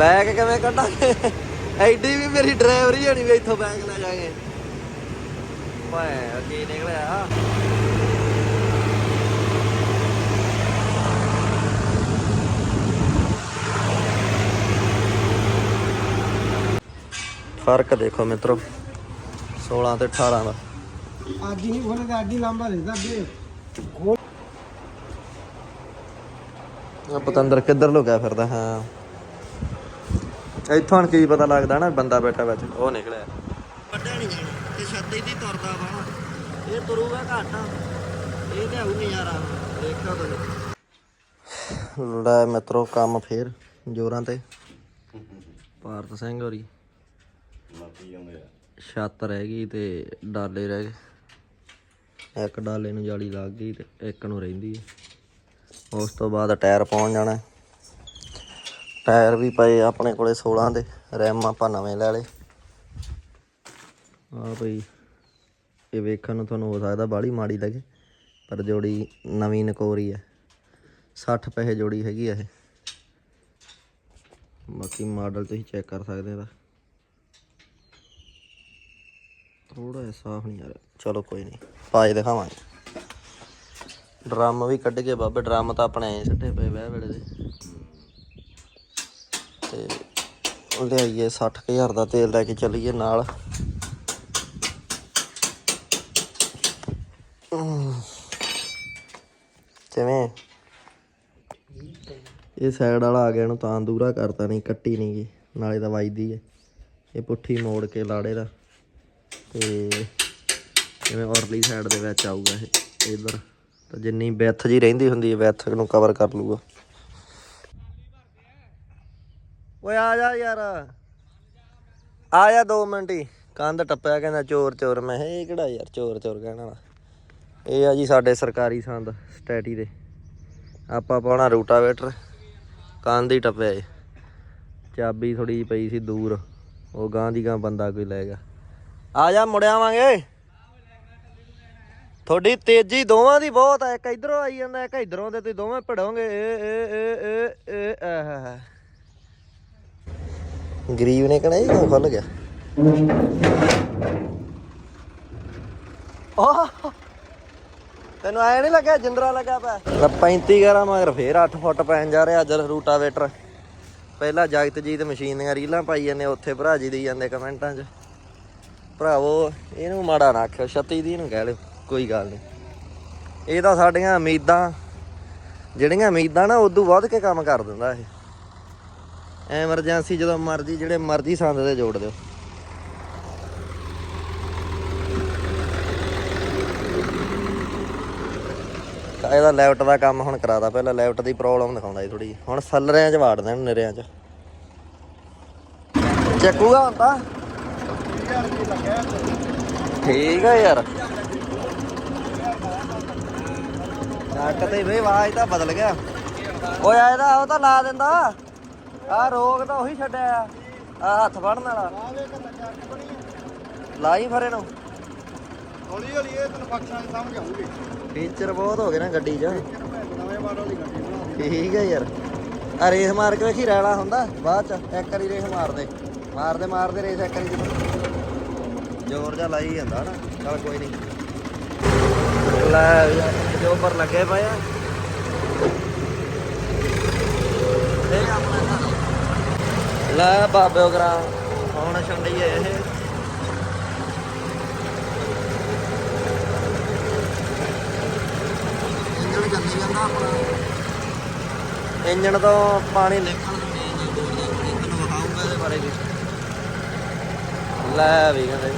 Bag ਕਿਵੇਂ ਕੱਢਾਂਗੇ? ਐਡੀ ਵੀ ਮੇਰੀ ਡਰਾਈਵਰੀ ਹੋਣੀ ਵੀ ਇੱਥੋਂ ਬੈਗ ਲੈ ਜਾਗੇ ਭਾਏ ਕੀ ਨਿਕਲਿਆ। ਫ਼ਰਕ ਦੇਖੋ ਮਿੱਤਰੋ 16 ਤੇ 18 ਦਾ। ਅੱਜ ਹੀ ਖੋਲੇ ਤੇ ਅੱਜ ਹੀ ਲਾਂਬਾ ਦੇਦਾ ਬੇ ਆ ਪਤੰਦਰ ਕਿੱਧਰ ਲੁਕਿਆ ਫਿਰਦਾ? ਹਾਂ। ਇੱਥੋਂ ਹੁਣ ਕੀ ਪਤਾ ਲੱਗਦਾ ਨਾ ਬੰਦਾ ਬੈਠਾ ਵਿੱਚ। ਉਹ ਨਿਕਲਿਆ। ਵੱਡਾ ਨਹੀਂ ਜਾਣਾ ਤੇ ਛੱਤੇ ਦੀ ਤੁਰਦਾ ਬਾਹਰ ਇਹ ਤੁਰੂਗਾ ਘੱਟ। ਇਹ ਲਿਆਉ ਨਜ਼ਾਰਾ। ਦੇਖੋ ਤੁਸੀਂ। ਲੈ ਮਿੱਤਰੋ ਕੰਮ ਫੇਰ ਜੋਰਾਂ ਤੇ। ਭਾਰਤ ਸਿੰਘ ਹੋਰੀ। ਛੱਤ ਰਹਿ ਗਈ ਤੇ ਡਾਲੇ ਰਹਿ ਗਏ। ਇੱਕ ਡਾਲੇ ਨੂੰ ਜਾਲੀ ਲੱਗ ਗਈ ਤੇ ਇੱਕ ਨੂੰ ਰਹਿੰਦੀ ਹੈ ਉਸ ਤੋਂ ਬਾਅਦ ਟਾਇਰ ਪਹੁੰਚ ਜਾਣਾ। ਹੈ। ਟਾਇਰ ਵੀ ਪਏ ਆਪਣੇ ਕੋਲੇ 16 ਦੇ ਰੈਮ ਆਪਾਂ ਨਵੇਂ ਲੈ ਲਏ। ਆ ਭਈ ਇਹ ਵੇਖਣ ਨੂੰ ਤੁਹਾਨੂੰ ਹੋ ਸਕਦਾ ਬਾਹਲੀ ਮਾੜੀ ਲੱਗੇ, ਪਰ ਜੋੜੀ ਨਵੀਂ ਨਕੋਰੀ ਹੈ। 60 ਪੈਸੇ ਜੋੜੀ ਹੈਗੀ ਆ ਇਹ। ਬਾਕੀ ਮਾਡਲ ਤੁਸੀਂ ਚੈੱਕ ਕਰ ਸਕਦੇ ਇਹਦਾ। ਥੋੜਾ ਜਿਹਾ ਸਾਫ਼ ਨਹੀਂ ਆ ਰਿਹਾ। ਚਲੋ ਕੋਈ ਨਹੀਂ ਪਾਏ ਦਿਖਾਵਾਂਗੇ। ਡਰਮ ਵੀ ਕੱਢ ਕੇ ਬਾਬੇ, ਡਰਮ ਤਾਂ ਆਪਣੇ ਐਂ ਸਿੱਟੇ ਪਏ ਵਹਿ ਵੇਲੇ ਦੇ ਤੇ ਉਹ ਲਿਆਈਏ 60000 ਦਾ ਤੇਲ ਲੈ ਕੇ ਚੱਲੀਏ ਨਾਲ। ਕਿਵੇਂ? ਇਹ ਸਾਈਡ ਵਾਲਾ ਆ ਗਿਆ ਨੂੰ ਤਾਂ ਦੂਰਾ ਕਰਤਾ ਨਹੀਂ, ਕੱਟੀ ਨਹੀਂ ਗਈ ਨਾਲੇ ਤਾਂ ਵੱਜਦੀ ਹੈ ਇਹ ਪੁੱਠੀ ਮੋੜ ਕੇ ਲਾੜੇ ਦਾ। ਤੇ ਜਿਵੇਂ ਔਰਲੀ ਸਾਈਡ ਦੇ ਵਿੱਚ ਆਊਗਾ ਇਹ, ਇਧਰ। ਤਾਂ ਜਿੰਨੀ ਬੈਥ ਜੀ ਰਹਿੰਦੀ ਹੁੰਦੀ ਹੈ ਵਿੱਥ ਨੂੰ ਕਵਰ ਕਰ ਲੂਗਾ ਓਏ ਆ ਜਾ ਯਾਰ ਆ ਜਾ 2 ਮਿੰਟ ਹੀ ਕੰਧ ਟੱਪਿਆ ਕਹਿੰਦਾ ਚੋਰ ਚੋਰ ਮੈਂ ਇਹ ਕਿਹੜਾ ਯਾਰ ਚੋਰ ਚੋਰ ਕਹਿਣ ਵਾਲਾ ਇਹ ਆ ਜੀ ਸਾਡੇ ਸਰਕਾਰੀ ਸੰਦ ਸਟੈਟੀ ਦੇ ਆਪਾਂ ਪਾਉਣਾ ਰੂਟਾਵੇਟਰ ਕੰਧ ਹੀ ਟੱਪਿਆ ਏ ਚਾਬੀ ਥੋੜੀ ਜਿਹੀ ਪਈ ਸੀ ਦੂਰ ਉਹ ਗਾਂ ਦੀ ਗਾਂ ਬੰਦਾ ਕੋਈ ਲੈ ਗਿਆ ਆ ਜਾ ਮੁੜ ਆਵਾਂਗੇ ਤੁਹਾਡੀ ਤੇਜ਼ੀ ਦੋਵਾਂ ਦੀ ਬਹੁਤ ਹੈ ਇੱਕ ਇਧਰੋਂ ਆਈ ਜਾਂਦਾ ਇੱਕ ਇਧਰੋਂ ਤੇ ਤੁਸੀਂ ਦੋਵੇਂ ਭੜੋਗੇ ਏ ਏ ਏ ਏ ਏ ਗਰੀਬ ਨੇ ਕਹਣਾ ਇਹ ਕਿਉਂ ਖੁੱਲ ਗਿਆ? ਆਹ ਤੈਨੂੰ ਐ ਨਹੀਂ ਲੱਗਿਆ ਜਿੰਦਰਾ ਲੱਗਾ ਪਿਆ? 35 11 ਮਗਰ ਫੇਰ 8 ਫੁੱਟ ਪੈਣ ਜਾ ਰਿਹਾ ਅੱਜ ਰੂਟਾਵੇਟਰ। ਪਹਿਲਾਂ ਜਗਤਜੀਤ ਮਸ਼ੀਨ ਦੀਆਂ ਰੀਲਾਂ ਪਾਈ ਜਾਂਦੇ ਉੱਥੇ ਭਰਾ ਜੀ ਦੀ ਜਾਂਦੇ ਕਮੈਂਟਾਂ 'ਚ। ਭਰਾਵੋ ਇਹਨੂੰ ਮਾੜਾ ਨਾ ਆਖਿਓ 36 ਦੀ ਨੂੰ ਕਹਿ ਲਿਓ ਕੋਈ ਗੱਲ ਨਹੀਂ। ਇਹ ਤਾਂ ਸਾਡੀਆਂ ਉਮੀਦਾਂ ਜਿਹੜੀਆਂ ਉਮੀਦਾਂ ਨਾ ਉਦੋਂ ਵੱਧ ਕੇ ਕੰਮ ਕਰ ਦਿੰਦਾ ਇਹ। ਐਮਰਜੈਂਸੀ ਜਦੋਂ ਮਰਜ਼ੀ, ਜਿਹੜੇ ਮਰਜ਼ੀ ਸੰਦ ਤੇ ਜੋੜ ਦਿਓ। ਇਹਦਾ ਲੈਫਟ ਦਾ ਕੰਮ ਹੁਣ ਕਰਾਦਾ ਪਹਿਲਾਂ ਲੈਫਟ ਦੀ ਪ੍ਰੋਬਲਮ ਦਿਖਾਉਂਦਾ ਸੀ ਥੋੜੀ ਹੁਣ ਸੱਲਰਿਆਂ 'ਚ ਵਾੜ ਦੇਣ ਨਿਰਿਆਂ 'ਚ। ਚੱਕੂਗਾ ਹੁਣ ਤਾਂ? ਠੀਕ ਆ ਯਾਰ। ਚੱਕ ਤੇ ਵੇ ਆਵਾਜ਼ ਤਾਂ ਬਦਲ ਗਿਆ। ਓਏ ਆ ਇਹਦਾ ਉਹ ਤਾਂ ਲਾ ਦਿੰਦਾ। ਆ ਰੋਗ ਤਾਂ ਉਹੀ ਛੱਡਿਆ ਆ। ਹੱਥ ਫੜਨ ਵਾਲਾ। ਲਾਈ ਫਰੇ ਨੂੰ। ਹੌਲੀ ਹੌਲੀ ਇਹ ਤੈਨੂੰ ਫੰਕਸ਼ਨ ਸਮਝ ਆਉਗੀ ਫੀਚਰ ਬਹੁਤ ਹੋ ਗਏ ਨਾ ਗੱਡੀ 'ਚ। ਨਵੇਂ ਮਾਡਲ ਦੀ ਗੱਡੀ ਬਣਾ ਠੀਕ ਹੈ ਯਾਰ। ਆ ਰੇਸ ਮਾਰ ਕੇ ਵੇਖੀ ਰੈਲਾ ਹੁੰਦਾ ਬਾਅਦ ਚ ਇੱਕ ਵਾਰੀ ਰੇਸ ਮਾਰਦੇ। ਮਾਰਦੇ ਮਾਰਦੇ ਰੇਸ ਇੱਕ ਵਾਰੀ ਜ਼ੋਰ ਜਾ ਲਾਈ ਜਾਂਦਾ ਨਾ ਚਲ ਕੋਈ ਨਹੀਂ ਲੈ ਜੋ ਪਰ ਲੱਗੇ ਪਏ ਆ। ਇਹ ਘਰ। ਲੈ ਬਾਬੇ ਗਰਾ ਹੁਣ ਛੰਡੀ ਇਹ। ਇੰਜਣ ਚੱਲੀ ਜਾਂਦਾ ਆਪਣਾ। ਇੰਜਣ ਤੋਂ ਪਾਣੀ ਨਿਕਲ ਤੈਨੂੰ ਵਿਖਾਉਂਗਾ ਇਹਦੇ ਬਾਰੇ ਵੀ। ਲੈ ਵੀ ਕਹਿੰਦੇ।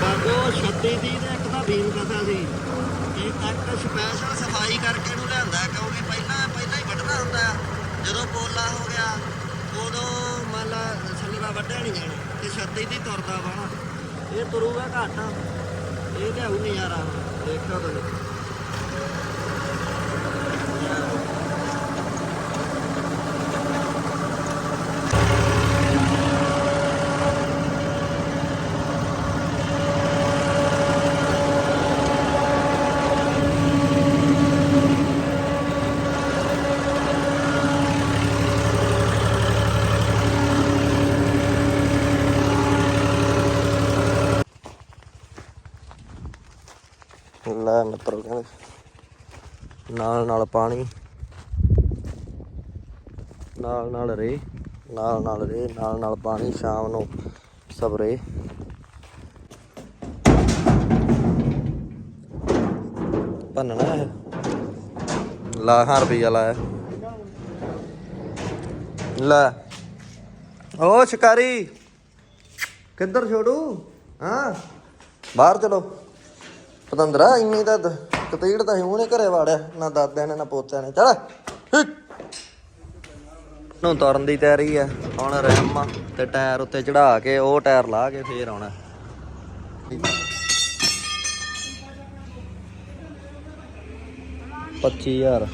ਬਾਬੋ 36 ਦੀ ਤੇ ਇੱਕ ਤਾਂ ਬੀਮ ਕਸਾ ਸੀ। ਇਹ ਸਪੈਸ਼ਲ ਸਫ਼ਾਈ ਕਰਕੇ ਇਹਨੂੰ ਲਿਆਂਦਾ ਕਿਉਂਕਿ ਪਹਿਲਾਂ ਪਹਿਲਾਂ ਹੀ ਵੱਢਣਾ ਹੁੰਦਾ ਜਦੋਂ ਪੋਲਾ ਹੋ ਗਿਆ, ਉਦੋਂ ਮੰਨ ਲਾ ਛੱਲਰਾ ਵੱਢਿਆ ਨਹੀਂ ਜਾਣਾ, ਤੇ 36 ਦੀ ਤੁਰਦਾ ਬਾਹਲਾ ਇਹ ਤੁਰੂਗਾ ਘੱਟ। ਇਹ ਲਿਆਉ ਨਜ਼ਾਰਾ ਦੇਖੋ ਤੁਸੀਂ। ਲੈ ਮਿੱਤਰੋ ਕਹਿੰਦੇ। ਨਾਲ ਨਾਲ ਪਾਣੀ। ਨਾਲ ਨਾਲ ਰੇ, ਨਾਲ ਨਾਲ ਰੇ, ਨਾਲ ਨਾਲ ਪਾਣੀ, ਸ਼ਾਮ ਨੂੰ ਸਬਰੇ ਭੰਨਣਾ ਹੈ ਲਾਹਾਂ ਰੁਪਈਆ ਲਾਇਆ ਲੈ। ਓ ਸ਼ਿਕਾਰੀ, ਕਿੱਧਰ ਛੋੜੂ ਹਾਂ, ਬਾਹਰ ਚਲੋ। ਪਤੰਦਰਾ ਇੰਨੀ ਤਾਂ ਦ- ਕਤੀੜ ਤਾਂ ਹੀ ਨੇ ਘਰੇ ਵਾੜਿਆ, ਨਾ ਦਾਦਿਆਂ ਨੇ, ਨਾ ਪੋਤਿਆਂ ਨੇ। ਚਲ ਨੂੰ ਤੁਰਨ ਦੀ ਤਿਆਰੀ ਆ। ਹੁਣ ਰੈਮ ਤੇ ਟਾਇਰ ਉੱਤੇ ਚੜਾ ਕੇ ਉਹ ਟਾਇਰ ਲਾ ਕੇ ਫੇਰ ਆਉਣਾ। ਪੱਚੀ ਹਜ਼ਾਰ।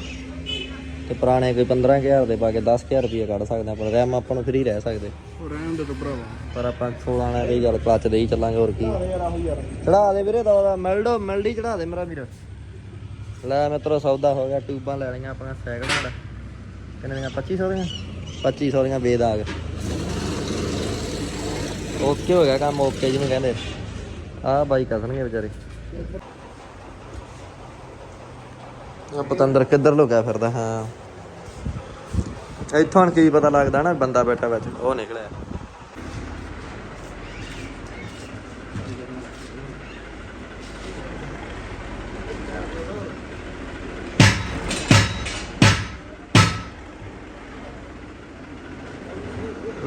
ਤੇ ਪੁਰਾਣੇ ਕੋਈ 15000 ਦੇ ਪਾ ਕੇ 10000 ਰੁਪਏ ਕੱਢ ਸਕਦੇ ਆਪਾਂ ਰੈਮ ਆਪਾਂ ਨੂੰ ਫ੍ਰੀ ਰਹਿ ਸਕਦੇ। ਰਹਿਣ ਦੇ ਤੋ ਭਰਾਵਾ। ਪਰ ਆਪਾਂ 16 ਨਾਲ ਦੀ ਗੱਲ ਕਲੱਚ ਦੇ ਹੀ ਚੱਲਾਂਗੇ ਹੋਰ ਕੀ। ਯਾਰ ਆਹੋ ਯਾਰ ਚੜਾ ਦੇ ਵੀਰੇ ਦਾ ਮਿਲਡੋ ਮਿਲਡੀ ਚੜਾ ਦੇ ਮੇਰਾ ਵੀਰ। ਲੈ ਮਿੱਤਰੋ ਸੌਦਾ ਹੋ ਗਿਆ ਟਿਊਬਾਂ ਲੈ ਲਈਆਂ ਆਪਣਾ ਸੈਕਿੰਡ ਹੈਂਡ। ਕਿੰਨੇ ਦੀਆਂ 2500 ਦੀਆਂ? 2500 ਦੀਆਂ ਬੇਦਾਗ। ਓਕੇ ਹੋ ਗਿਆ ਕੰਮ ਓਕੇ ਜਿਹਨੂੰ ਕਹਿੰਦੇ। ਆਹ ਬਾਈ ਕਸਣਗੇ ਵਿਚਾਰੇ। ਆ ਪਤੰਦਰ ਕਿੱਧਰ ਲੁਕਿਆ ਫਿਰਦਾ ਹਾਂ। ਇੱਥੋਂ ਕੀ ਪਤਾ ਲੱਗਦਾ ਨਾ ਬੰਦਾ ਬੈਠਾ ਵਿੱਚ। ਉਹ ਨਿਕਲਿਆ।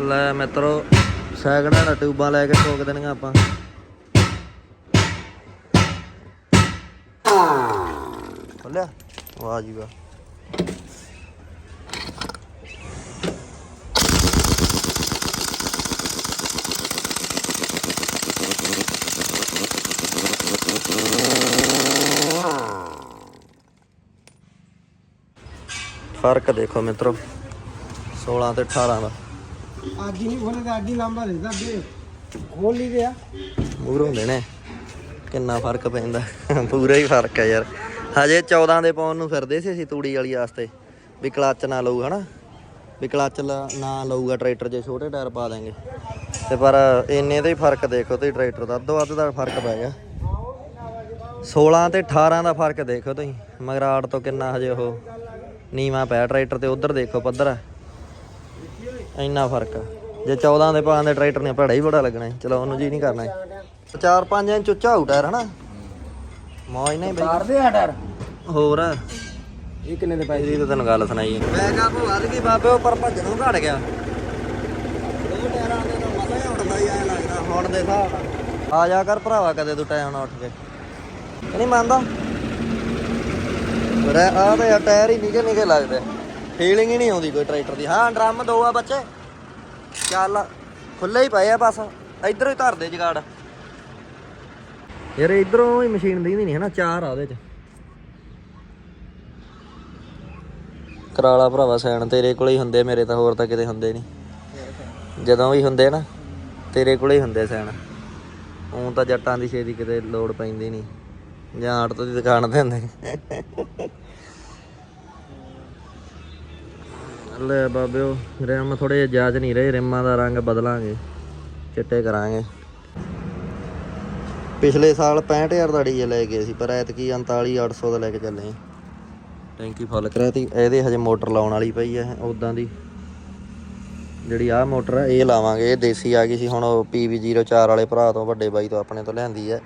ਲੈ ਮਿੱਤਰੋ ਸੈਕਿੰਡ ਹੈਂਡ ਟਿਊਬਾਂ ਲੈ ਕੇ ਠੋਕ ਦੇਣੀਆਂ ਆਪਾਂ। ਖੋਲਿਆ? ਵਾਹ ਜੀ ਵਾਹ। ਫ਼ਰਕ ਦੇਖੋ ਮਿੱਤਰੋ। 16 ਤੇ 18 ਦਾ। ਅੱਜ ਹੀ ਨਹੀਂ ਖੋਲੇ ਤੇ ਅੱਜ ਹੀ ਲਾਂਬਾ ਦੇ ਅੱਗੇ ਖੋਲ ਲਈ ਗਿਆ। ਮੂਹਰੋਂ ਦੇਣੇ। ਕਿੰਨਾ ਫ਼ਰਕ ਪੈਂਦਾ। ਪੂਰਾ ਹੀ ਫ਼ਰਕ ਹੈ ਯਾਰ। ਹਜੇ 14 ਦੇ ਪਾਉਣ ਨੂੰ ਫਿਰਦੇ ਸੀ ਅਸੀਂ ਤੂੜੀ ਵਾਲੀ ਵਾਸਤੇ। ਵੀ ਕਲੱਚ ਨਾ ਲਊ ਹਨਾ? ਵੀ ਕਲੱਚ ਨਾ ਲਊਗਾ ਟਰੈਕਟਰ ਜੇ ਛੋਟੇ ਟਾਇਰ ਪਾ ਦਾਂਗੇ ਤੇ ਪਰ ਇੰਨੇ ਦਾ ਹੀ ਫ਼ਰਕ ਦੇਖੋ ਤੁਸੀਂ ਟਰੈਕਟਰ ਦਾ। ਅੱਧੋ ਅੱਧ ਦਾ ਫ਼ਰਕ ਪੈ ਗਿਆ। 16 ਤੇ 18 ਦਾ ਫ਼ਰਕ ਦੇਖੋ ਤੁਸੀਂ। ਮਗਰਾੜ ਤੋਂ ਕਿੰਨਾ ਹਜੇ ਉਹ ਨੀਵਾ ਪਿਆ ਟਰੈਕਟਰ ਤੇ ਉਧਰ ਦੇਖੋ ਪੱਧਰ। ਇੰਨਾ ਫ਼ਰਕ ਆ। ਜੇ 14 ਦੇ ਪਾਣ ਦੇ ਟਰੈਕਟਰ ਨੇ ਭੜਾ ਹੀ ਬੜਾ ਲੱਗਣਾ। ਚਲੋ ਉਹਨੂੰ ਜੀ ਨਹੀਂ ਕਰਨਾ ਸੀ। ਚਾਰ ਪੰਜ ਇੰਚ ਉੱਚਾ ਹੋਊ ਟਾਇਰ ਹਨਾ? ਮੌਜ ਨਹੀਂ ਬਈ। ਮਾਰਦੇ ਆ ਡਰ ਹੋਰ? ਇਹ ਕਿੰਨੇ ਦੇ ਪੈਸੇ? ਇਹਦੀ ਤਾਂ ਤੈਨੂੰ ਗੱਲ ਸੁਣਾਈ ਬੈਕਅਪ ਵੱਧ ਗਈ ਬਾਬੇ ਉਹ ਪਰ ਭੱਜਣੋਂ ਘਟ ਗਿਆ। ਉਹ ਟਾਇਰਾਂ ਦੇ ਤਾਂ ਮਜ਼ਾ ਹੀ ਉੱਡਦਾ ਹੀ ਐ ਲੱਗਦਾ ਹੁਣ ਦੇ ਹਿਸਾਬ ਨਾਲ ਆ ਜਾ ਕਰ ਭਰਾਵਾ ਕਦੇ ਤੂੰ ਨਾਲ ਉੱਠ ਕੇ। ਨਹੀਂ ਮੰਨਦਾ? ਰੇ ਆ ਤਾਂ ਯਾਰ ਟਾਇਰ ਹੀ ਨਿਕੇ ਨਿਕੇ ਲੱਗਦੇ। ਫੀਲਿੰਗ ਹੀ ਨਹੀਂ ਆਉਂਦੀ ਕੋਈ ਟਰੈਕਟਰ ਦੀ। ਹਾਂ ਡਰਮ ਦੋ ਆ ਬੱਚੇ। ਚੱਲ ਖੁੱਲੇ ਹੀ ਪਏ ਆ ਬਸ। ਇਧਰੋਂ ਹੀ ਧਰ ਦੇ ਜਗਾੜ। ਯਾਰ ਇਧਰੋਂ ਹੀ ਮਸ਼ੀਨ ਦੀ ਨਹੀਂ ਹੈ ਨਾ ਚਾਰ ਆ ਉਹਦੇ ਚ। ਕਰਾਲਾ ਭਰਾਵਾ ਸੈਣ ਤੇਰੇ ਕੋਲੇ ਹੀ ਹੁੰਦੇ, ਮੇਰੇ ਤਾਂ ਹੋਰ ਤਾਂ ਕਿਤੇ ਹੁੰਦੇ ਨਹੀਂ। ਜਦੋਂ ਵੀ ਹੁੰਦੇ ਨਾ, ਤੇਰੇ ਕੋਲੇ ਹੀ ਹੁੰਦੇ ਸੈਣ ਉਹ ਤਾਂ ਜੱਟਾਂ ਦੀ ਛੇਤੀ ਕਿਤੇ ਲੋੜ ਪੈਂਦੀ ਨਹੀਂ। ਜਾਂ ਆੜਤ ਦੀ ਦੁਕਾਨ ਤੇ ਹੁੰਦੇ। ਲੈ ਬਾਬਿਓ ਰਿਮ ਥੋੜੇ ਜਾਜ ਨਹੀਂ ਰਹੇ ਰਿਮਾਂ ਦਾ ਰੰਗ ਬਦਲਾਂਗੇ ਚਿੱਟੇ ਕਰਾਂਗੇ। ਪਿਛਲੇ ਸਾਲ 65000 ਦਾ ਡੀਜ਼ਲ ਲੈ ਗਏ ਸੀ ਪਰ ਐਤਕੀ 39800 ਦਾ ਲੈ ਕੇ ਚੱਲੇ। ਟੈਂਕੀ ਫੁੱਲ ਕਰਾਤੀ ਇਹਦੇ ਹਜੇ ਮੋਟਰ ਲਾਉਣ ਵਾਲੀ ਪਈ ਐ ਉਦਾਂ ਦੀ। ਜਿਹੜੀ ਆਹ ਮੋਟਰ ਆ ਇਹ ਲਾਵਾਂਗੇ ਇਹ ਦੇਸੀ ਆ ਗਈ ਸੀ ਹੁਣ ਉਹ PV04 ਵਾਲੇ ਭਰਾ ਤੋਂ ਵੱਡੇ ਬਾਈ ਤੋਂ ਆਪਣੇ ਤੋਂ ਲਿਆਂਦੀ ਐ ਅਹ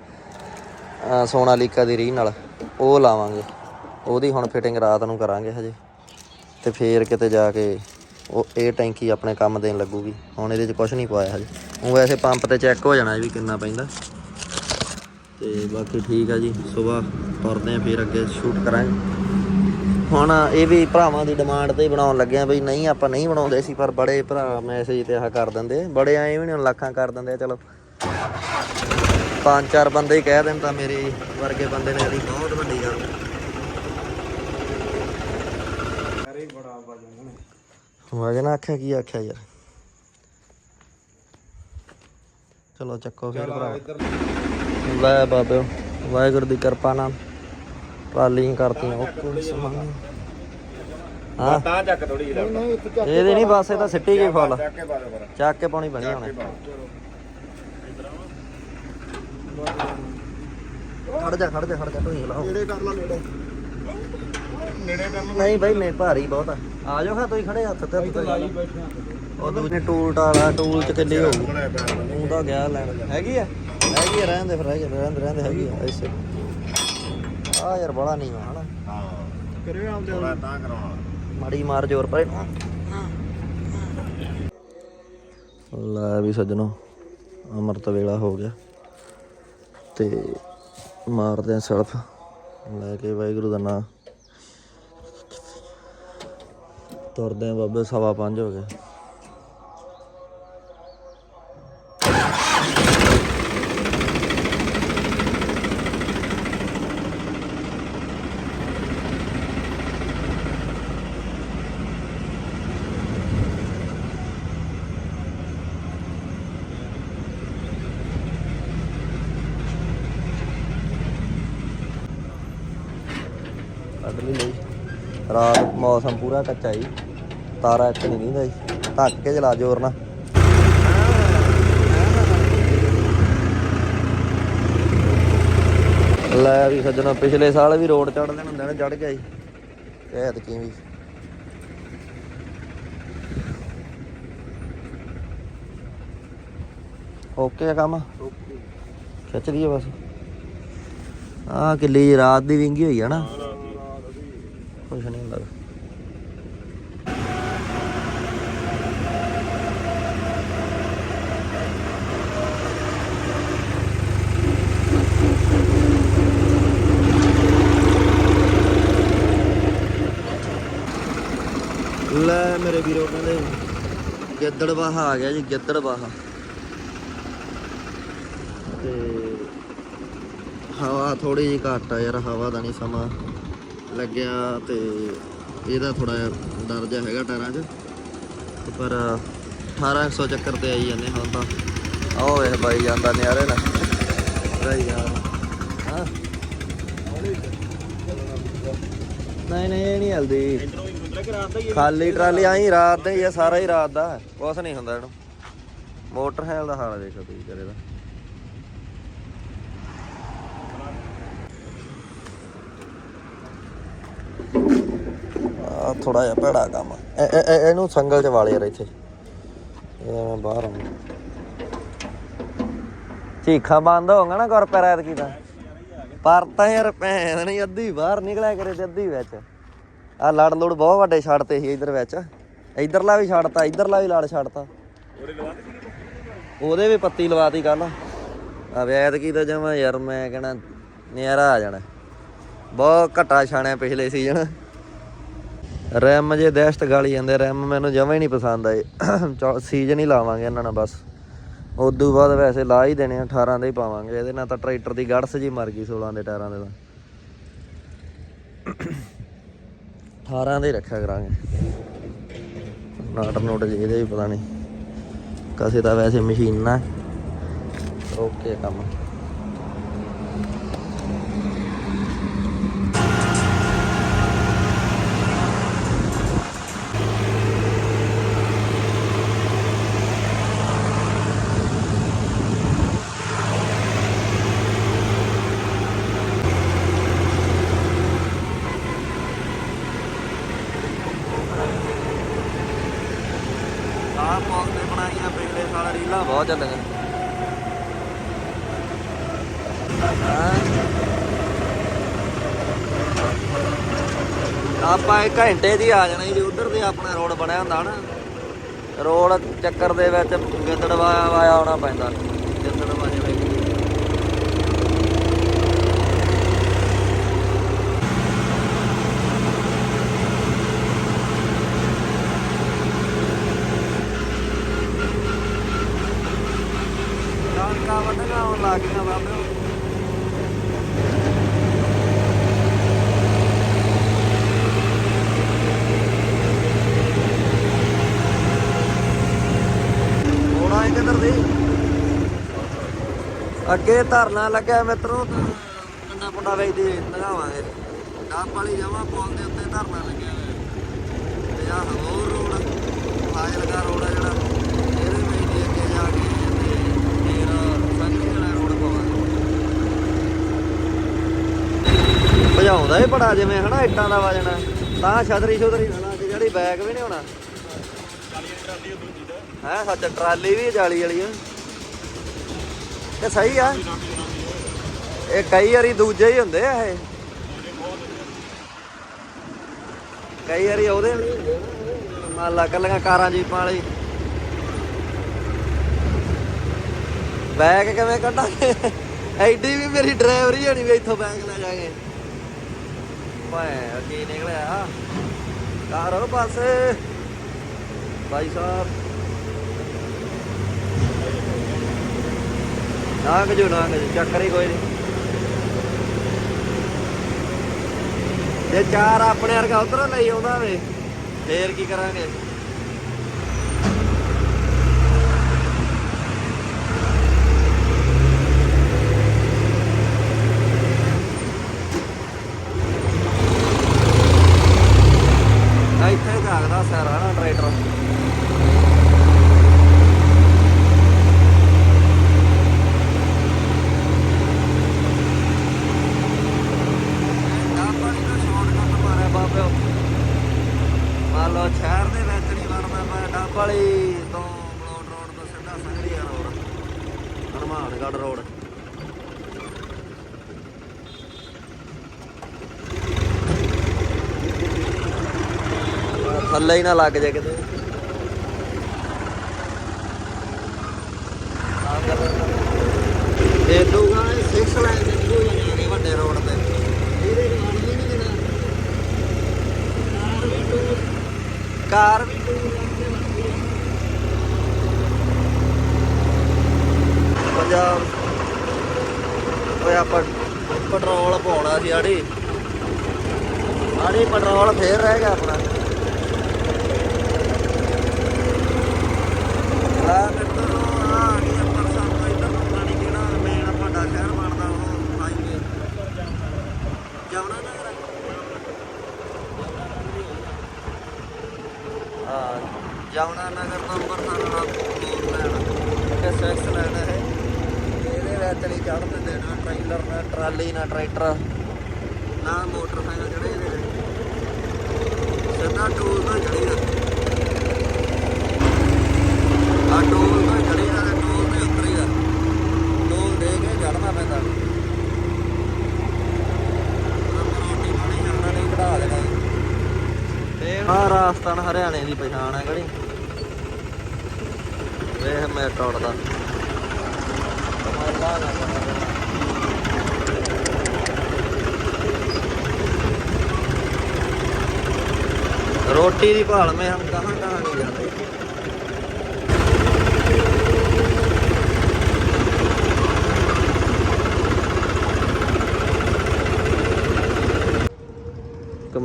ਸੋਨਾਲੀਕਾ ਦੀ ਰੀ ਨਾਲ ਉਹ ਲਾਵਾਂਗੇ। ਉਹਦੀ ਹੁਣ ਫਿਟਿੰਗ ਰਾਤ ਨੂੰ ਕਰਾਂਗੇ ਹਜੇ। ਤੇ ਫੇਰ ਕਿਤੇ ਜਾ ਕੇ ਉਹ ਇਹ ਟੈਂਕੀ ਆਪਣੇ ਕੰਮ ਦੇਣ ਲੱਗੂਗੀ। ਹੁਣ ਇਹਦੇ 'ਚ ਕੁਝ ਨਹੀਂ ਪਾਇਆ ਹਜੇ। ਉਹ ਵੈਸੇ ਪੰਪ ਤੇ ਚੈੱਕ ਹੋ ਜਾਣਾ ਵੀ ਕਿੰਨਾ ਪੈਂਦਾ। ਤੇ ਬਾਕੀ ਠੀਕ ਆ ਜੀ। ਸਵੇਰ ਤੁਰਦੇ ਆ, ਫੇਰ ਅੱਗੇ ਸ਼ੂਟ ਕਰਾਂਗੇ। ਹੁਣ ਇਹ ਵੀ ਭਰਾਵਾਂ ਦੀ ਡਿਮਾਂਡ ਤੇ ਬਣਾਉਣ ਲੱਗੇ ਆ ਬਈ ਨਹੀਂ, ਆਪਾਂ ਨਹੀਂ ਬਣਾਉਂਦੇ ਸੀ ਪਰ ਬੜੇ ਭਰਾ ਮੈਸੇਜ ਤੇ ਆਹ ਕਰ ਦਿੰਦੇ ਬੜੇ ਐ ਵੀ ਨਹੀਂ ਹੁਣ ਲੱਖਾਂ ਕਰ ਦਿੰਦੇ ਆ, ਚਲੋ। ਪੰਜ ਚਾਰ ਬੰਦੇ ਹੀ ਕਹਿ ਦੇਣ ਤਾਂ ਮੇਰੇ ਵਰਗੇ ਬੰਦੇ ਨੇ ਇਹਦੀ ਬਹੁਤ ਵੱਡੀ ਗੱਲ। ਅਰੇ ਬੜਾ ਵਜਨ ਨੇ। ਵਜਨ ਆਖਿਆ ਕੀ ਆਖਿਆ ਯਾਰ। ਚਲੋ ਚੱਕੋ ਫੇਰ ਭਰਾ। ਲੈ ਬਾਬਿਓ ਵਾਹਿਗੁਰੂ ਦੀ ਕਿਰਪਾ ਨਾਲ ਟਰਾਲੀਆਂ ਕਰਤੀਆਂ ਓਕੇ ਸਮਾਨ ਹਾਂ? ਤਾਂ ਚੱਕ ਥੋੜੀ ਜਿਹੀ ਇਹਦੇ ਨਹੀਂ ਬਸ ਇਹ ਤਾਂ ਸਿੱਟੀ ਗਈ ਫੁੱਲ ਚੱਕ ਕੇ ਪਾਉਣੀ ਬਣੀ ਹੁਣ। ਖੜ ਜਾ ਖੜ ਜਾ ਖੜ ਜਾ ਢੋਈ ਲਾਓ ਨੇੜੇ ਕਰ ਲਾ ਨੇੜੇ। ਨੇੜੇ ਕਰ ਨਹੀਂ ਬਾਈ ਨਹੀਂ ਭਾਰੀ ਬਹੁਤ ਆ। ਆ ਜਾਓ ਖਾ ਤੁਸੀਂ ਖੜੇ ਹੱਥ ਤੇ ਉਹ ਦੂਜੇ ਟੂਲ ਟਾਲਾ ਟੂਲ ਚ ਕਿੰਨੀ ਹੋਊ ਪਿਆ ਤੂੰ ਗਿਆ ਲੈਣ ਹੈਗੀ ਆ? ਹੈਗੀ ਆ ਰਹਿਣ ਦੇ ਫਿਰ ਆ, ਰਹਿਣ ਦੇ ਰਹਿਣ ਦੇ ਹੈਗੀ ਆ ਐਸੇ। ਆ ਯਾਰ ਬੜਾ ਨਹੀਂ ਹਨਾ ਹਾਂ। ਕਰਿਓ ਆਪਦੇ ਥੋੜਾ ਤਾਂ ਕਰਾਉਣਾ। ਮਾੜੀ ਮਾਰ ਜ਼ੋਰ ਪਰੇ। ਲੈ ਵੀ ਸੱਜਣੋ ਅਮਰਤ ਵੇਲਾ ਹੋ ਗਿਆ। ਤੇ ਮਾਰਦੇ ਆ ਸਲਫ ਲੈ ਕੇ ਵਾਹਿਗੁਰੂ ਦਾ ਨਾਮ। ਤੁਰਦੇ ਆ ਬਾਬੇ, ਸਵਾ ਪੰਜ ਹੋ ਗਏ ਕੱਢ ਲਈ ਲਈ ਰਾਤ ਮੌਸਮ ਪੂਰਾ ਕੱਚਾ ਹੀ ਤਾਰਾ ਇੱਕ ਨਹੀਂ ਜੀ। ਧੱਕ ਕੇ ਚਲਾ ਜ਼ੋਰ ਨਾਲ। ਲੈ ਵੀ ਸੱਜਣਾ ਪਿਛਲੇ ਸਾਲ ਵੀ ਰੋਡ ਚੜ੍ਹਦੇ ਹੁੰਦੇ ਨੇ ਚੜ ਗਿਆ ਜੀ। ਕਹਿਤ ਕੀ ਵੀ ਓਕੇ ਆ ਕੰਮ? ਖਿੱਚ ਲਈਏ ਬਸ। ਆ ਕਿੱਲੀ ਰਾਤ ਦੀ ਵਿੰਗੀ ਹੋਈ ਆ ਨਾ। ਕੁਛ ਨਹੀਂ ਹੁੰਦਾ। ਲੈ ਮੇਰੇ ਵੀਰੋ ਕਹਿੰਦੇ, ਗਿੱਦੜ ਬਾਹਾ ਆ ਗਿਆ ਜੀ, ਗਿੱਦੜ ਬਾਹਾ। ਤੇ ਹਵਾ ਥੋੜੀ ਜਿਹੀ ਘੱਟ ਆ ਯਾਰ, ਹਵਾ ਦਾ ਨਹੀਂ ਸਮਾਂ। ਲੱਗਿਆ ਤੇ ਇਹਦਾ ਥੋੜਾ ਜਿਹਾ ਡਰ ਜਿਹਾ ਹੈਗਾ ਟਾਇਰਾਂ 'ਚ। ਤੇ ਪਰ 1800 ਚੱਕਰ ਤੇ ਆਈ ਜਾਂਦੇ ਹੁਣ ਤਾਂ ਆਓ ਵੇਖ ਬਾਈ ਜਾਂਦਾ ਨਿਆਰੇ ਨਾਲ। ਰਹੀ ਜਾ। ਹਾਂ। ਨਹੀਂ ਨਹੀਂ, ਇਹ ਨਹੀਂ ਹਲਦੀ। ਖਾਲੀ ਟਰਾਲੀ ਆਈ, ਰਾਤ ਦਾ ਹੀ ਆ, ਸਾਰਾ ਹੀ ਰਾਤ ਦਾ। ਕੁਛ ਨਹੀਂ ਹੁੰਦਾ ਇਹਨੂੰ। ਮੋਟਰ ਹੈਲ ਦਾ ਹਾਲ ਦੇਖੋ ਤੁਸੀਂ ਕਰੇ ਦਾ। ਆ ਥੋੜਾ ਜਿਹਾ ਭੜਾ ਕੰਮ ਇਹ- ਇਹਨੂੰ ਸੰਗਲ ਚ ਵਾਲੇ ਯਾਰ ਇੱਥੇ। ਇਹ ਮੈਂ ਬਾਹਰ ਆਉਂਦਾ ਚੀਖਾ ਬੰਦ ਹੋਗਾ ਨਾ ਗੁਰ ਪੈਰਾਤ ਕੀ ਪਰ ਤਾਂ ਯਾਰ ਭੈਣ ਨਹੀਂ ਅੱਧੀ ਬਾਹਰ ਨਿਕਲਿਆ ਕਰੇ ਤੇ ਅੱਧੀ ਵਿੱਚ। ਆ ਲੜ ਲੁੜ ਬਹੁਤ ਵੱਡੇ ਛੱਡਤੇ ਸੀ ਇਧਰ ਵਿੱਚ। ਇਧਰਲਾ ਵੀ ਛੱਡਤਾ, ਇਧਰਲਾ ਵੀ ਲੜ ਛੱਡਤਾ। ਉਹਦੇ ਵੀ ਪੱਤੀ ਲਵਾਤੀ ਕੱਲ ਆ ਵੈਦ ਕੀ ਤਾਂ ਜਮਾ ਯਾਰ ਮੈਂ ਕਹਿਣਾ ਨਿਆਰਾ ਆ ਜਾਣਾ। ਬਹੁਤ ਘਟਾ ਛਾਣਿਆ ਪਿਛਲੇ ਸੀਜ਼ਨ ਰੈਮ ਜੇ ਦਹਿਸ਼ਤ ਗਾਲੀ ਜਾਂਦੇ ਰੈਮ ਮੈਨੂੰ ਜਮਾ ਹੀ ਨਹੀਂ ਪਸੰਦ ਆਏ। ਸੀਜ਼ਨ ਹੀ ਲਾਵਾਂਗੇ ਇਹਨਾਂ ਨਾਲ ਬਸ। ਉਦੋਂ ਬਾਅਦ ਵੈਸੇ ਲਾ ਹੀ ਦੇਣੇ 18 ਦੇ ਹੀ ਪਾਵਾਂਗੇ। ਇਹਦੇ ਨਾਲ ਤਾਂ ਟਰੈਕਟਰ ਦੀ ਗੜਸ ਜੀ ਮਰ ਗਈ 16 ਦੇ ਟਾਇਰਾਂ ਦੇ ਤਾਂ। 18 ਦੇ ਹੀ ਰੱਖਿਆ ਕਰਾਂਗੇ। ਨਾਟ ਨੋਟ ਜੀ ਇਹਦੇ ਵੀ ਪਤਾ ਨਹੀਂ। ਕਸੇ ਤਾਂ ਵੈਸੇ ਮਸ਼ੀਨ। ਨਾ ਓਕੇ ਕੰਮ ਆਹ ਪੌਕ ਤੇ ਬਣਾਈਆਂ ਪਿਛਲੇ ਸਾਲ ਰੀਲਾਂ ਬਹੁਤ ਚੱਲੀਆਂ ਹਾਂ। ਆਪਾਂ ਇੱਕ ਘੰਟੇ ਦੀ ਆ ਜਾਣਾ ਜੀ ਉਧਰ ਦੇ ਆਪਣਾ ਰੋਡ ਬਣਿਆ ਹੁੰਦਾ ਨਾ ਰੋਡ ਚੱਕਰ ਦੇ ਵਿੱਚ ਗਿੱਦੜਵਾ ਵਾਇਆ ਆਉਣਾ ਪੈਂਦਾ ਗਿੱਦੜਵਾ ਜਿਵੇਂ। ਕਣਕਾਂ ਵੱਢੀਆਂ ਆਉਣ ਲੱਗ ਗਈਆਂ ਬਾਬੇ ਹੋਣਾ ਇਹ ਕਿੱਧਰ ਦੀ ਅੱਗੇ ਧਰਨਾ ਲੱਗਿਆ ਮਿੱਤਰੋ। ਕੰਡਾ ਪੁੰਡਾ ਵੇਚਦੇ ਲਗਾਵਾਂਗੇ ਡਾਪ ਵਾਲੀ ਜਮਾ ਪੁਲ ਦੇ ਉੱਤੇ ਧਰਨਾ ਲੱਗਿਆ ਹੋਇਆ। ਤੇ ਆਹ ਹੋਰ ਰੋਡ ਫਾਜ਼ਿਲਕਾ ਰੋਡ ਆ ਜਿਹੜਾ ਇਹਦੇ ਵਿੱਚ ਦੀ ਅੱਗੇ ਜਾ ਕੇ ਤੇ ਫਿਰ ਸੰਨੀ ਵਾਲਾ ਰੋਡ ਪਾਵਾਂਗੇ। ਆਉਂਦਾ ਇਹ ਬੜਾ ਜਿਵੇਂ ਹਨਾ ਇੱਟਾਂ ਦਾ ਵਜਨ ਹੈ। ਤਾਂ ਛਤਰੀ ਛੁਤਰੀ ਨਾ ਲਾ ਕੇ ਜਿਹੜੀ ਬੈਗ ਵੀ ਨਹੀਂ ਹੋਣਾ। ਹੈ ਸੱਚ ਟਰਾਲੀ ਵੀ ਜਾਲੀ ਵਾਲੀ ਆ। ਇਹ ਸਹੀ ਆ। ਇਹ ਕਈ ਵਾਰੀ ਦੂਜੇ ਹੀ ਹੁੰਦੇ ਆ ਇਹ। ਕਈ ਵਾਰੀ ਉਹਦੇ ਵਾਲੀ ਹੁੰਦੇ ਆ ਨਾ, ਕਾਰਾਂ ਜੀਪਾਂ ਵਾਲੀ। ਬੈਗ ਕਿਵੇਂ ਕੱਢਾਂਗੇ? ਐਡੀ ਵੀ ਮੇਰੀ ਡਰਾਈਵਰੀ ਹੋਣੀ ਵੀ ਇੱਥੋਂ ਬੈਗ ਲੈ ਜਾਗੇ। ਭਾਏ ਕੀ ਨਿਕਲਿਆ। ਕਾਰੋ ਪਾਸੇ। ਭਾਈ ਸਾਹਿਬ। ਨਾ ਜੋ ਨਾ ਜੋ ਚੱਕਰ ਹੀ ਕੋਈ ਨਹੀਂ। ਜੇ ਚਾਰ ਆਪਣੇ ਵਰਗਾ ਉਧਰੋਂ ਲਈ ਆਉਂਦਾ ਵੇ, ਫੇਰ ਕੀ ਕਰਾਂਗੇ ਆ ਇੱਥੇ ਜਾਗਦਾ ਸਾਰਾ ਨਾ ਟਰੈਕਟਰ ਮੰਨ ਲਓ ਸ਼ਹਿਰ ਦੇ ਵਿੱਚ ਨਹੀਂ ਵੜਦਾ ਮੈਂ ਡੱਬ ਵਾਲੀ ਤੋਂ ਬਲੋਡ ਰੋਡ ਤੋਂ ਸਿੱਧਾ ਸੰਗੜੀਆ ਰੋਡ ਹਨੂਮਾਨਗੜ੍ਹ ਰੋਡ ਥੱਲੇ ਹੀ ਨਾ ਲੱਗ ਜਾਏ ਕਿਤੇ। ਇਹ ਦੂਗਾ 6 ਲਾਈਨ ਦੇ ਨਿਕਲ ਜਾਣਗੇ ਵੱਡੇ ਰੋਡ ਤੇ। ਇਹਦੇ ਨਾਲ ਵੀ ਨਹੀਂ ਦੇਣਾ। ਕਾਰ ਵੀ ਟੂਰ ਕਰਕੇ ਵਰਤੀ ਆ। ਪੰਜਾਬ ਓਏ ਆਪਾਂ ਪੈਟਰੋਲ ਪਾਉਣਾ ਸੀ ਆੜੀ। ਆੜੀ ਪੈਟਰੋਲ ਫੇਰ ਰਹਿ ਗਿਆ ਆਪਣਾ। ਲਾ ਮਿੱਤਰੋ ਆ ਗਈ ਅੰਮ੍ਰਿਤਸਰ ਤੋਂ ਇੱਧਰ ਨੂੰ ਪਤਾ ਨੀ ਕਿਹੜਾ ਮੇਨ ਵੱਡਾ ਸ਼ਹਿਰ ਬਣਦਾ ਉਹ ਹਾਈਵੇ ਜਮਨਾ ਨਗਰ ਆ ਜਮਨਾ ਨਗਰ ਤੋਂ ਅੰਮ੍ਰਿਤਸਰ ਵਾਲਾ ਰੋਡ ਲੈਣਾ ਇਹ ਸੈਕਸ ਲੈਣਾ ਹੈ ਇਹਦੇ ਵਿੱਚ ਨਹੀਂ ਚੜ੍ਹ ਦਿੰਦੇ ਨਾ ਟ੍ਰੇਲਰ ਨਾ ਟਰਾਲੀ, ਨਾ ਟਰੈਕਟਰ, ਨਾ ਮੋਟਰਸਾਈਕਲ ਜਿਹੜੇ ਇਹਦੇ ਵਿੱਚ। ਸਿੱਧਾ ਟੂਲ ਤੋਂ ਚੜੀਦਾ ਆ ਟੋਲ ਤੋਂ ਚੜੇ ਆ ਤੇ ਟੋਲ ਤੇ ਉਤਰੇ ਆ। ਟੋਲ ਦੇ ਕੇ ਚੜਨਾ ਪੈਂਦਾ। ਰੋਟੀ ਪਾਣੀ ਜਾਂਦਾ ਨਹੀਂ ਕਢਾ ਦੇਣਾ ਤੇ ਆ ਰਾਜਸਥਾਨ ਹਰਿਆਣੇ ਦੀ ਪਛਾਣ ਆ ਕਿਹੜੀ ਵੇਖ ਮੈਂ ਟੋੜਦਾ ਕਮਾਲਾ ਨਾ ਰੋਟੀ ਦੀ ਭਾਲ ਮੈਂ ਹਮ ਕਹਾਂ ਕਹਾਂ ਨਹੀਂ ਜਾਂਦੇ।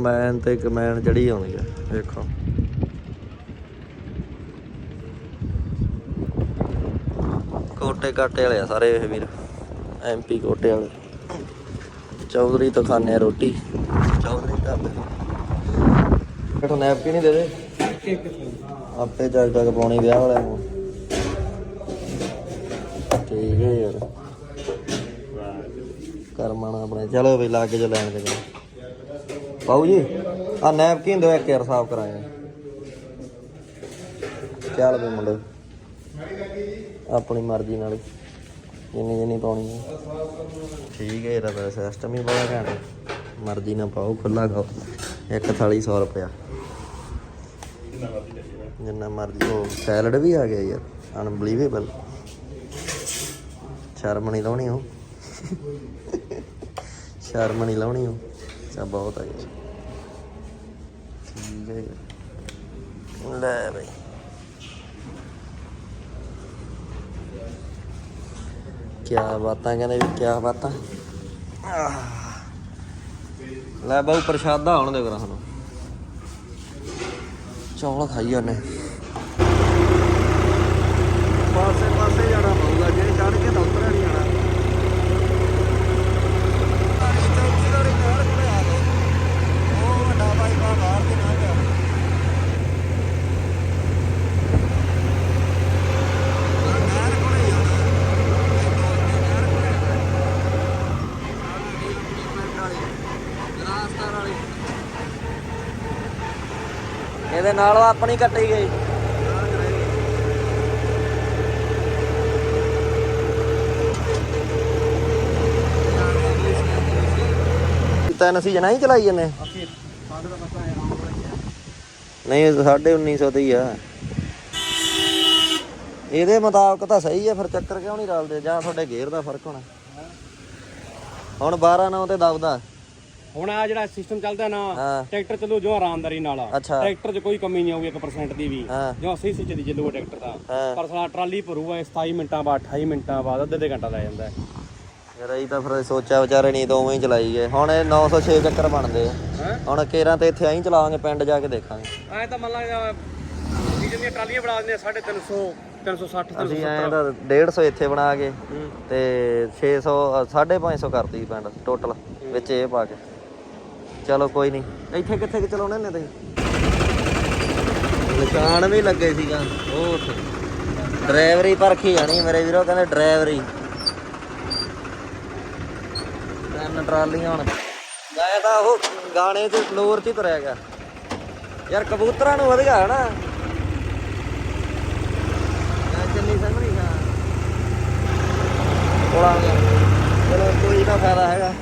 ਕਮੈਨ ਤੇ ਕਮੈਨ ਚੜੀ ਆਉਂਦੀ ਆ, ਵੇਖੋ। ਕੋਟੇ ਕਾਟੇ ਵਾਲੇ ਆ ਸਾਰੇ ਇਹ ਵੀਰ ਐਮਪੀ ਕੋਟੇ ਵਾਲੇ। ਚੌਧਰੀ ਤੋਂ ਖਾਣੇ ਰੋਟੀ। ਚੌਧਰੀ ਢਾਬੇ ਕਿਹੜਾ ਨੈਪਕਿਨ ਹੀ ਦੇ ਦੇ? ਆਪੇ ਚੱਕ ਚੱਕ ਪਾਉਣੀ ਵਿਆਹ ਵਾਲਿਆਂ ਨੂੰ। ਠੀਕ ਹੈ ਯਾਰ। ਕਰਮਾਣਾ ਆਪਣੇ ਚਲੋ ਵੀ ਲਾ ਕੇ ਜੋ ਲੈਣ ਦੇ ਬਾਊ ਜੀ ਆ ਨੈਪਕਿਨ ਦੋ ਇੱਕ ਯਾਰ ਸਾਫ਼ ਕਰਾਏ ਚੱਲ ਵੀ ਮੁੰਡੇ। ਆਪਣੀ ਮਰਜ਼ੀ ਨਾਲ ਜਿੰਨੀ ਜਿੰਨੀ ਪਾਉਣੀ ਹੈ ਠੀਕ ਹੈ ਇਹਦਾ ਤਾਂ ਸਿਸਟਮ ਹੀ ਬੜਾ ਘੈਂਟ ਮਰਜ਼ੀ ਨਾਲ ਪਾਓ ਖੁੱਲਾ ਖਾਓ। ਇੱਕ ਥਾਲੀ 100 ਰੁਪਿਆ ਜਿੰਨਾ ਮਰਜ਼ੀ ਉਹ ਸੈਲਡ ਵੀ ਆ ਗਿਆ ਯਾਰ ਅਨਬਲੀਵੇਬਲ ਸ਼ਰਮ ਨਹੀਂ ਲਾਉਣੀ ਉਹ। ਸ਼ਰਮ ਨਹੀਂ ਲਾਉਣੀ ਉਹ। ਚਾ ਬਹੁਤ ਆ ਗਿਆ ਠੀਕ ਹੈ ਯਾਰ। ਲੈ ਬਈ। ਕਿਆ ਬਾਤਾਂ ਕਹਿੰਦੇ ਵੀ, ਕਿਆ ਬਾਤਾਂ? ਲੈ ਬਾਊ, ਪ੍ਰਸ਼ਾਦਾ ਆਉਣ ਦੇ ਕਰਾਂ ਸਾਨੂੰ। ਚੌਲ ਖਾਈ ਜਾਂਦੇ। ਪਾਸੇ ਪਾਸੇ ਜਾਣਾ ਪਊਗਾ ਜੇ ਚੜ ਕੇ ਤਾਂ ਉਤਰਿਆ ਨਹੀਂ ਜਾਣਾ ਚੌਕੀ ਵਾਲੀ ਨਹਿਰ ਕੋਲੇ ਆ ਗਏ ਉਹ ਵੱਡਾ ਬਾਈ ਬਾ ਬਾਹਰ ਦੀ ਨਾ ਗਿਆ ਨਹਿਰ ਕੋਲੇ ਹੀ ਆਉਣਾ ਨਹਿਰ ਕੋਲੇ ਇਹਦੇ ਨਾਲ ਆਪਣੀ ਕੱਟੀ ਗਈ। ਤਿੰਨ ਸੀ ਜਣਾ ਹੀ ਚਲਾਈ ਜੰਨੇ ਨਹੀਂ ਸਾਢੇ 1900 ਤੇ ਹੀ ਆ। ਇਹਦੇ ਮੁਤਾਬਕ ਤਾਂ ਸਹੀ ਹੈ ਫਿਰ ਚੱਕਰ ਕਿਉਂ ਨਹੀਂ ਰਲਦੇ? ਜਾਂ ਤੁਹਾਡੇ ਗੇਅਰ ਦਾ ਫ਼ਰਕ ਹੋਣਾ? ਹੁਣ 12 9 ਤੇ ਦਬਦਾ। ਹੁਣ ਆ ਜਿਹੜਾ ਸਿਸਟਮ ਚੱਲਦਾ ਨਾ ਟਰੈਕਟਰ ਚੱਲੂ ਜੋ ਆਰਾਮਦਾਰੀ ਨਾਲ ਟਰੈਕਟਰ 'ਚ ਕੋਈ ਕਮੀ ਨਹੀਂ ਆਊਗੀ 1% ਦੀ ਵੀ। ਜੋ ਸਹੀ ਸਿੱਚ ਦੀ ਚੱਲੂਗਾ ਟਰੈਕਟਰ ਦਾ। ਪਰ ਸਾਲਾ ਟਰਾਲੀ ਭਰੂਗਾ 27 ਮਿੰਟਾਂ ਬਾਅਦ 28 ਮਿੰਟਾਂ ਬਾਅਦ ਅੱਧੇ ਅੱਧੇ ਘੰਟਾ ਲੈ ਜਾਂਦਾ ਯਾਰ ਇਹ ਤਾਂ ਫਿਰ ਸੋਚਿਆ ਵਿਚਾਰੇ ਨਹੀਂ ਤਾਂ ਉਵੇਂ ਹੀ ਚਲਾਈ ਗਏ ਹੁਣ ਇਹ 906 ਚੱਕਰ ਬਣਦੇ ਹੁਣ ਕੇਰਾਂ ਤੇ ਇੱਥੇ ਐਂ ਚਲਾਵਾਂਗੇ ਪਿੰਡ ਜਾ ਕੇ ਦੇਖਾਂਗੇ। ਐ ਤਾਂ ਮੰਨ ਲਾ ਸੀਜ਼ਨ ਦੀਆਂ ਟਰਾਲੀਆਂ ਬਣਾ ਦਿੰਦੇ ਆ 350 360 ਅਸੀਂ ਐਂ ਤਾਂ 150 ਇੱਥੇ ਬਣਾ ਕੇ ਤੇ 600 ਅ, 550 ਕਰਤੀ ਪਿੰਡ ਟੋਟਲ ਵਿੱਚ ਇਹ ਪਾ ਕੇ। ਚਲੋ ਕੋਈ ਨਹੀਂ। ਇੱਥੇ ਕਿੱਥੇ ਕਿ ਚਲਾਉਣੇ ਨੇ ਤੁਸੀਂ? ਨਿਸ਼ਾਨ ਵੀ ਲੱਗੇ ਸੀਗਾ। ਉਹ ਉੱਥੇ ਡਰਾਈਵਰੀ ਪਰਖੀ ਜਾਣੀ ਮੇਰੇ ਵੀਰੋ ਕਹਿੰਦੇ ਡਰਾਈਵਰੀ। ਤਿੰਨ ਟਰਾਲੀਆਂ ਹੁਣ। ਗਾਇਆ ਤਾਂ ਉਹ ਗਾਣੇ ਤੇ ਫਲੋਰ ਤੇ ਤੁਰਿਆ ਗਿਆ। ਯਾਰ ਕਬੂਤਰਾਂ ਨੂੰ ਵਧੀਆ ਹੈ ਨਾ। ਚੱਲੀ ਸਮਝੀ ਕੋਈ ਨਾ ਫਾਇਦਾ ਹੈਗਾ।